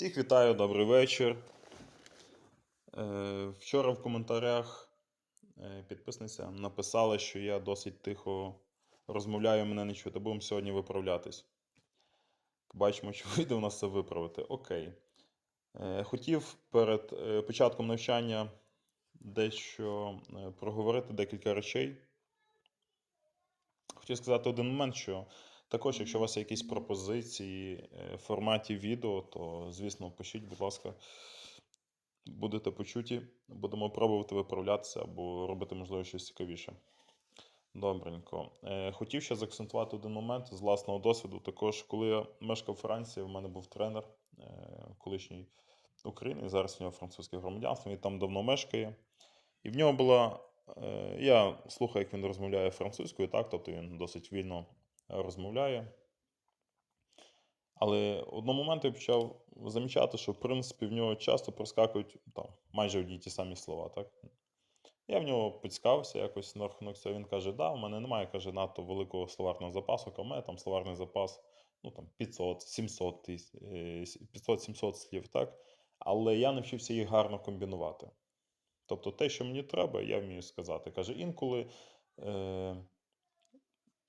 Всіх вітаю, добрий вечір. Е, Вчора в коментарях е, підписниця написала, що я досить тихо розмовляю, мене не чути. Будемо сьогодні виправлятись. Побачимо, чи вийде у нас це виправити. Окей. Е, Хотів перед початком навчання дещо проговорити декілька речей. Хотів сказати один момент, що також, якщо у вас є якісь пропозиції е, в форматі відео, то, звісно, пишіть, будь ласка, будете почуті. Будемо пробувати виправлятися або робити, можливо, щось цікавіше. Добренько. Е, Хотів ще заакцентувати один момент з власного досвіду. Також, коли я мешкав у Франції, в мене був тренер, е, колишній України, зараз в нього французьке громадянство, він там давно мешкає. І в нього була. Я слухаю, як він розмовляє французькою, так, тобто він досить вільно розмовляє. Але одного моменту я почав замічати, що в принципі в нього часто проскакують там, майже одні ті самі слова. Так? Я в нього поцікавився якось на рахунок цього. Він каже: да, у мене немає каже, надто великого словарного запасу, а у мене там словарний запас ну, там, 500, 700, е, 500-700 слів. Так? Але я навчився їх гарно комбінувати. Тобто те, що мені треба, я вмію сказати. Каже, інколи. Е,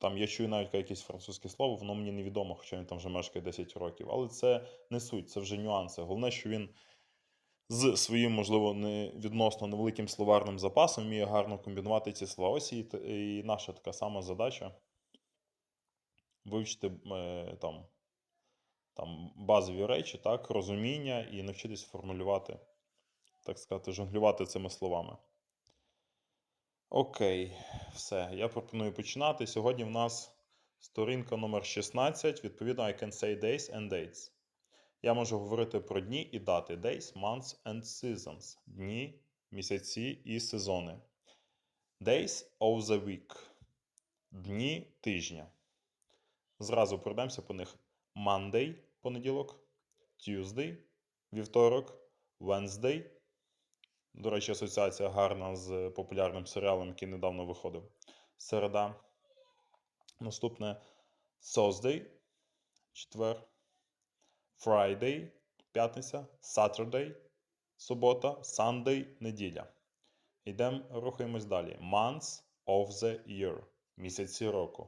там я чую навіть якесь французьке слово, воно мені невідомо, хоча він там вже мешкає 10 років. Але це не суть, це вже нюанси. Головне, що він з своїм, можливо, не відносно невеликим словарним запасом вміє гарно комбінувати ці слова. Ось і, і наша така сама задача вивчити е, там, там базові речі, так, розуміння і навчитись формулювати, так сказати, жонглювати цими словами. Окей, все. Я пропоную починати. Сьогодні в нас сторінка номер 16. Відповідно, I can say days and dates. Я можу говорити про дні і дати. Days, months and seasons. Дні, місяці і сезони. Days of the week. Дні тижня. Зразу пройдемося по них. Monday – понеділок, Tuesday – вівторок, Wednesday – до речі, асоціація гарна з популярним серіалом, який недавно виходив. Середа. Наступне Thursday, четвер. Friday, п'ятниця. Saturday, субота. Sunday, неділя. Йдемо, рухаємось далі. Months of the year. Місяці року.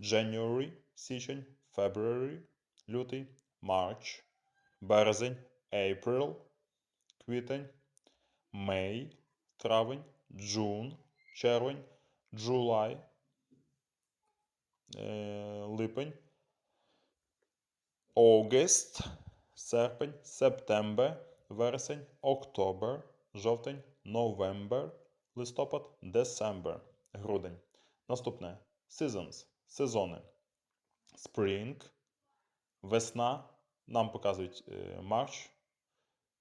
January, січень. February, лютий. March, березень. April, квітень. May, травень, June, червень, July, е, липень, August, серпень, September, вересень, October, жовтень, November, листопад, December, грудень. Наступне seasons, сезони. Spring, весна. Нам показують е, March,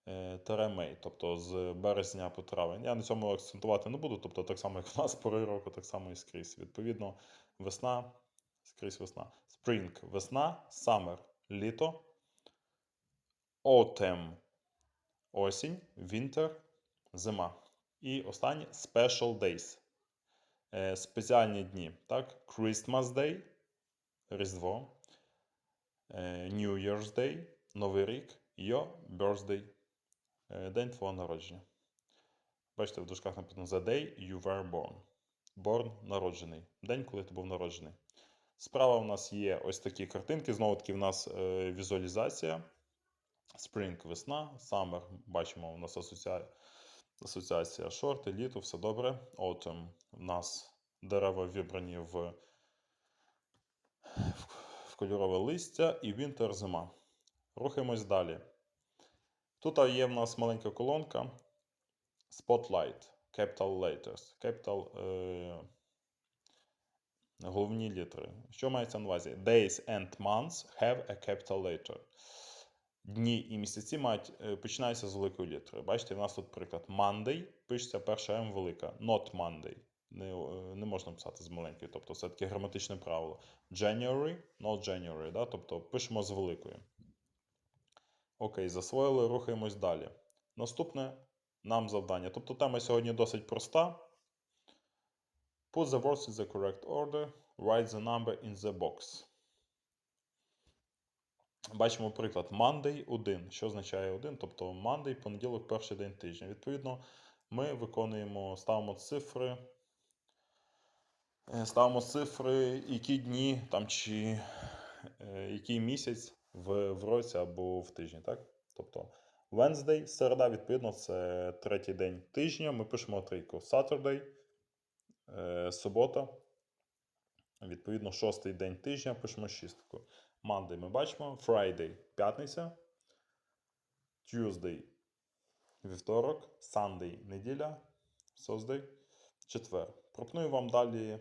е, тире Мей, тобто з березня по травень. Я на цьому акцентувати не буду, тобто так само, як в нас пори року, так само і скрізь. Відповідно, весна, скрізь весна. Spring – весна, summer – літо, autumn – осінь, winter – зима. І останнє special days. Е, Спеціальні дні. Так? Christmas Day – Різдво. е, New Year's Day – Новий рік, Your birthday День твого народження. Бачите, в дужках написано The day you were born. Born народжений. День, коли ти був народжений. Справа у нас є ось такі картинки. Знову таки, в нас е, візуалізація. Spring весна, Summer, бачимо, у нас асоціація, асоціація шорти, літо, все добре. Autumn у нас дерева вибрані в, в, в кольорове листя і Winter зима. Рухаємось далі. Тут є в нас маленька колонка Spotlight, Capital Letters. Capital е, головні літери. Що мається на увазі? Days and months have a capital letter. Дні і місяці мають, е, починаються з великої літери. Бачите, в нас тут приклад. Monday пишеться перша М велика. Not Monday. Не, е, не можна писати з маленької, тобто це таке граматичне правило. January, not January, да? тобто пишемо з великої. Окей, засвоїли, рухаємось далі. Наступне нам завдання. Тобто тема сьогодні досить проста. Put the words in the correct order. Write the number in the box. Бачимо приклад Monday 1. Що означає 1? Тобто Monday, понеділок, перший день тижня. Відповідно, ми виконуємо, ставимо цифри. е, Ставимо цифри, які дні там, чи е, який місяць в, в році або в тижні. Так? Тобто Wednesday, середа, відповідно, це третій день тижня. Ми пишемо трійку. Saturday, е, субота. Відповідно, шостий день тижня пишемо шістку. Monday ми бачимо. Friday п'ятниця. Tuesday вівторок. Sunday неділя. Thursday четвер. Пропоную вам далі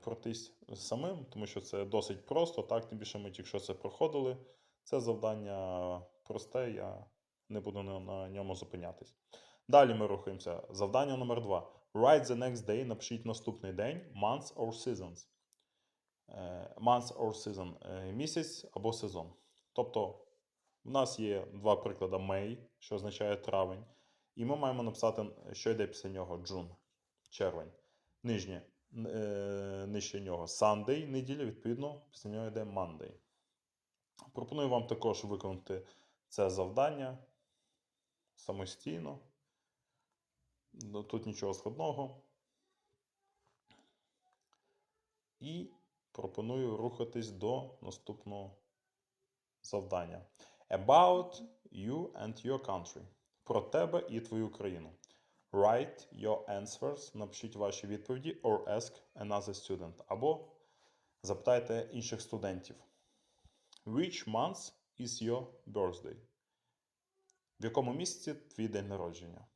пройтись самим, тому що це досить просто. Так, тим більше ми тільки що це проходили. Це завдання просте, я не буду на, ньому зупинятись. Далі ми рухаємося. Завдання номер два. Write the next day. Напишіть наступний день. Months or seasons. Е, Months or season. Е, Місяць або сезон. Тобто, в нас є два приклади May, що означає травень. І ми маємо написати, що йде після нього June, червень. Нижнє, е, нижче нього Sunday, неділя, відповідно, після нього йде Monday. Пропоную вам також виконати це завдання самостійно. Ну, Тут нічого складного. І пропоную рухатись до наступного завдання. About you and your country. Про тебе і твою країну. Write your answers. Напишіть ваші відповіді or ask another student. Або запитайте інших студентів. Which month is your birthday? В якому місяці твій день народження?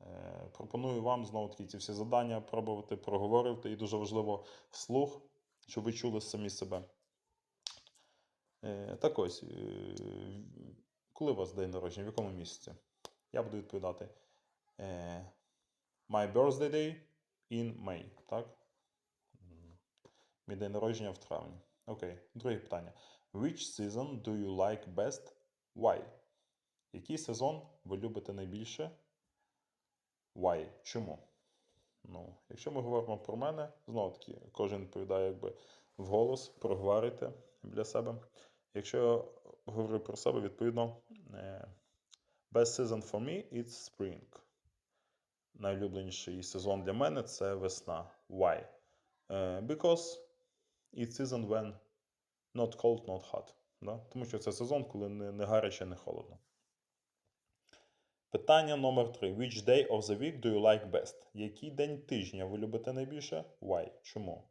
Е, Пропоную вам знову таки ці всі завдання пробувати проговорити, і дуже важливо вслух, щоб ви чули самі себе. Е, Так ось, е, коли у вас день народження, в якому місяці? Я буду відповідати. Е, My birthday day in May. Так? Мій день народження в травні. Окей. Друге питання. Which season do you like best? Why? Який сезон ви любите найбільше? Why? Чому? Ну, якщо ми говоримо про мене, знову таки, кожен відповідає якби вголос, проговорюйте для себе. Якщо я говорю про себе, відповідно, е, best season for me it's spring. Найулюбленіший сезон для мене це весна. Why? Е, Because it's season when not cold, not hot. Да? Тому що це сезон, коли не, не гаряче, не холодно. Питання номер 3. Which day of the week do you like best? Який день тижня ви любите найбільше? Why? Чому?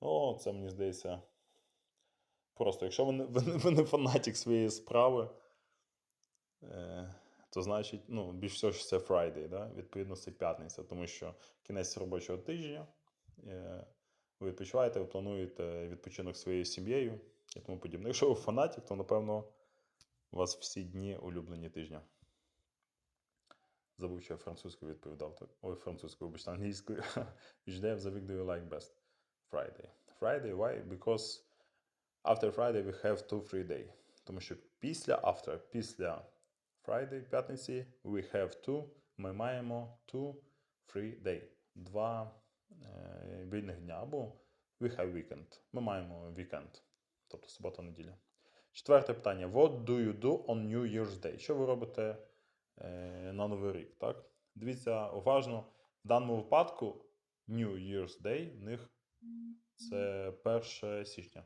О, це мені здається. Просто, якщо ви не, ви, ви не фанатик своєї справи, е, то значить, ну, більш всього, що це Friday, да? відповідно, це п'ятниця, тому що кінець робочого тижня. Е, ви відпочиваєте, ви плануєте відпочинок своєю сім'єю і тому подібне. Якщо ви фанатик, то напевно у вас всі дні улюблені тижня. Забув, що я французькою відповідав. Так? Ой, французькою, вибачте, англійською. Which day of the week do you like best? Friday. Friday, why? Because after Friday we have two free day. Тому що після, after, після Friday, п'ятниці, we have two, ми маємо two free day. Два е, вільних дня. Або we have weekend. Ми маємо weekend. Тобто субота-неділя. Четверте питання. What do you do on New Year's Day? Що ви робите е, на Новий рік? Так? Дивіться уважно. В даному випадку New Year's Day в них це 1 січня.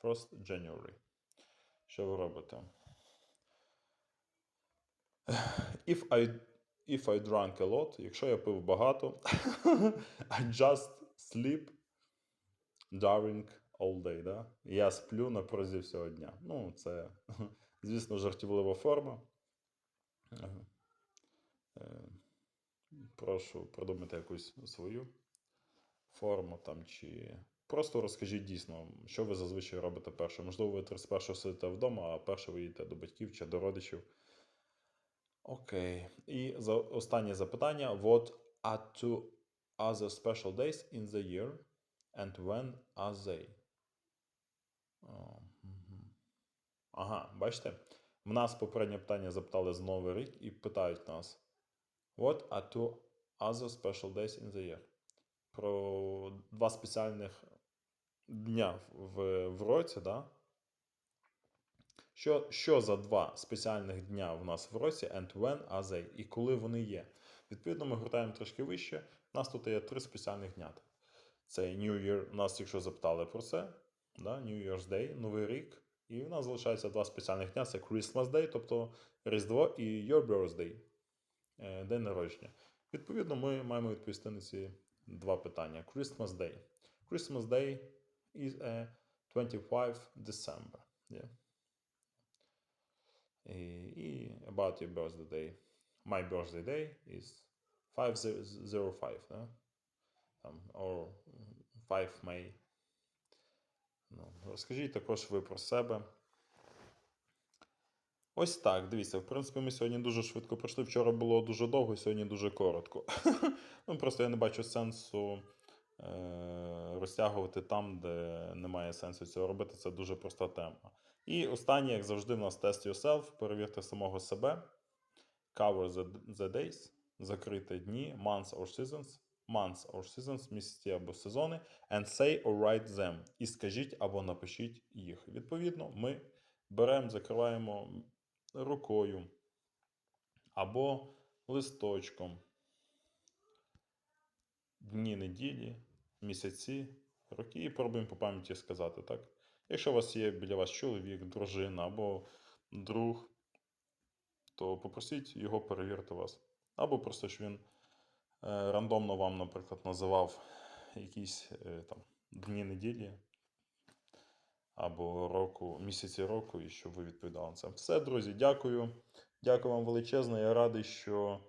1 January. Що ви робите? If I, if I drank a lot, якщо я пив багато, I just sleep during all day. Да? Я сплю на протязі всього дня. Ну, це, звісно, жартівлива форма. Е, Прошу придумати якусь свою форму там чи. Просто розкажіть дійсно, що ви зазвичай робите перше. Можливо, ви 31 сидите вдома, а перше ви їдете до батьків чи до родичів. Окей. І за останнє запитання: What are two other special days in the year? And when are they? Ага, бачите? В нас попереднє питання запитали з Новий рік і питають нас: What are two other special days in the year? Про два спеціальних дня в, в році, да? Що, що за два спеціальних дня в нас в році and when are they, і коли вони є. Відповідно, ми гортаємо трошки вище. У нас тут є три спеціальних дня. Це New Year, нас, якщо запитали про це, да? New Year's Day, Новий рік. І в нас залишається два спеціальних дня: це Christmas Day, тобто Різдво, і Your Birthday, е, день народження. Відповідно, ми маємо відповісти на ці два питання. Christmas Day. Christmas Day is a 25 December. Yeah. І, about your birthday day. My birthday day is 505, да? Там, or 5 May. Ну, розкажіть також ви про себе. Ось так, дивіться, в принципі, ми сьогодні дуже швидко пройшли. Вчора було дуже довго, сьогодні дуже коротко. ну, просто я не бачу сенсу е- розтягувати там, де немає сенсу цього робити. Це дуже проста тема. І останнє, як завжди, в нас test yourself, перевірте самого себе. Cover the, the days, закрити дні, months or seasons, months or seasons, місяці або сезони, and say or write them. І скажіть або напишіть їх. Відповідно, ми беремо, закриваємо рукою або листочком дні неділі, місяці, роки, і пробуємо по пам'яті сказати, так? Якщо у вас є біля вас чоловік, дружина або друг, то попросіть його перевірити вас. Або просто, щоб він е, рандомно вам, наприклад, називав якісь е, там дні неділі або року, місяці року, і щоб ви відповідали на це. Все, друзі, дякую. Дякую вам величезно. Я радий, що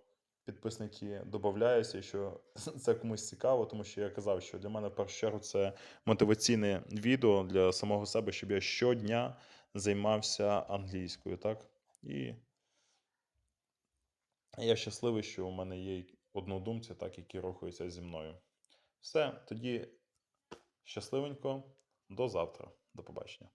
підписники додаються, що це комусь цікаво, тому що я казав, що для мене в першу чергу це мотиваційне відео для самого себе, щоб я щодня займався англійською, так? І я щасливий, що у мене є однодумці, так, які рухаються зі мною. Все, тоді щасливенько, до завтра. До побачення.